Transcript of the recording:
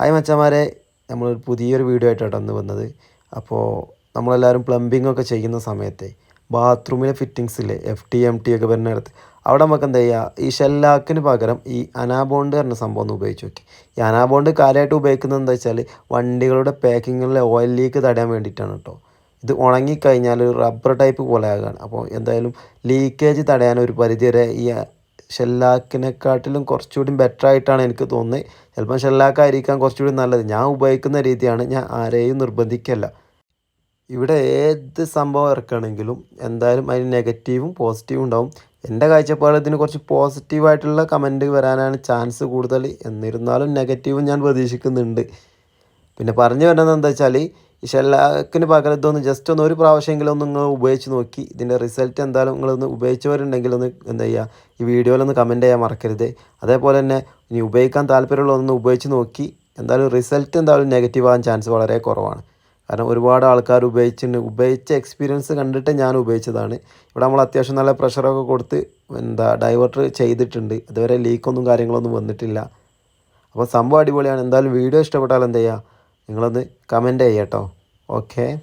Hi മച്ചന്മാരെ നമ്മളൊരു പുതിയൊരു വീഡിയോ ആയിട്ടാണ് അന്ന് വന്നത്. അപ്പോൾ നമ്മളെല്ലാവരും പ്ലംബിംഗ് ഒക്കെ ചെയ്യുന്ന സമയത്ത് ബാത്റൂമിലെ ഫിറ്റിങ്സ് ഇല്ലേ? എഫ് ടി എം ടി ഒക്കെ വരുന്നിടത്ത് അവിടെ നമുക്ക് എന്താ ചെയ്യുക ഈ ഷെല്ലാക്കിന് പകരം ഈ അനാബോണ്ട് പറഞ്ഞ സംഭവം ഒന്ന് ഉപയോഗിച്ച് നോക്കി. ഈ അനാബോണ്ട് കാര്യമായിട്ട് ഉപയോഗിക്കുന്നത് എന്താ വെച്ചാൽ വണ്ടികളുടെ പാക്കിങ്ങിലെ ഓയിൽ ലീക്ക് തടയാൻ വേണ്ടിയിട്ടാണ് കേട്ടോ ഇത് ഉണങ്ങിക്കഴിഞ്ഞാൽ ഒരു റബ്ബർ ടൈപ്പ് പോലെ ആകുകയാണ് അപ്പോൾ എന്തായാലും ലീക്കേജ് തടയാൻ ഒരു പരിധി വരെ ഈ ഷെല്ലാക്കിനെക്കാട്ടിലും കുറച്ചുകൂടി ബെറ്റർ ആയിട്ടാണ് എനിക്ക് തോന്നുന്നത്. ചിലപ്പോൾ ഷെല്ലാക്കായിരിക്കാം കുറച്ചുകൂടി നല്ലത്. ഞാൻ ഉപയോഗിക്കുന്ന രീതിയാണ്. ഞാൻ ആരെയും നിർബന്ധിക്കല്ല. ഇവിടെ ഏത് സംഭവം ഇറക്കുകയാണെങ്കിലും എന്തായാലും അതിന് നെഗറ്റീവും പോസിറ്റീവും ഉണ്ടാവും. എന്റെ കാഴ്ചപ്പാടിൽ ഇതിന് കുറച്ച് പോസിറ്റീവായിട്ടുള്ള കമന്റ് വരാനാണ് ചാൻസ് കൂടുതൽ. എന്നിരുന്നാലും നെഗറ്റീവും ഞാൻ പ്രതീക്ഷിക്കുന്നുണ്ട്. പിന്നെ പറഞ്ഞു വരുന്നത് എന്താ വെച്ചാൽ ഈ ഷെല്ലാക്കിന് പകരം ഇതൊന്ന് ജസ്റ്റ് ഒന്ന് ഒരു പ്രാവശ്യമെങ്കിലും ഒന്ന് നിങ്ങൾ ഉപയോഗിച്ച് നോക്കി. ഇതിന്റെ റിസൾട്ട് എന്തായാലും നിങ്ങളൊന്ന് ഉപയോഗിച്ചവരുണ്ടെങ്കിൽ ഒന്ന് എന്താ ചെയ്യുക ഈ വീഡിയോയിലൊന്ന് കമന്റ് ചെയ്യാൻ മറക്കരുത്. അതേപോലെ തന്നെ ഇനി ഉപയോഗിക്കാൻ താല്പര്യമുള്ളതൊന്ന് ഉപയോഗിച്ച് നോക്കി. എന്തായാലും റിസൾട്ട് എന്തായാലും നെഗറ്റീവ് ആകാൻ ചാൻസ് വളരെ കുറവാണ്. കാരണം ഒരുപാട് ആൾക്കാർ ഉപയോഗിച്ചിട്ടുണ്ട് ഉപയോഗിച്ച എക്സ്പീരിയൻസ് കണ്ടിട്ട് ഞാൻ ഉപയോഗിച്ചതാണ്. ഇവിടെ നമ്മൾ അത്യാവശ്യം നല്ല പ്രഷറൊക്കെ കൊടുത്ത് എന്താ ഡൈവേർട്ടർ ചെയ്തിട്ടുണ്ട്. അതുവരെ ലീക്കൊന്നും കാര്യങ്ങളൊന്നും വന്നിട്ടില്ല. അപ്പോൾ സംഭവം അടിപൊളിയാണ്. എന്തായാലും വീഡിയോ ഇഷ്ടപ്പെട്ടാൽ എന്ത് ചെയ്യുക നിങ്ങളൊന്ന് കമന്റ് ചെയ്യാം കേട്ടോ Okay.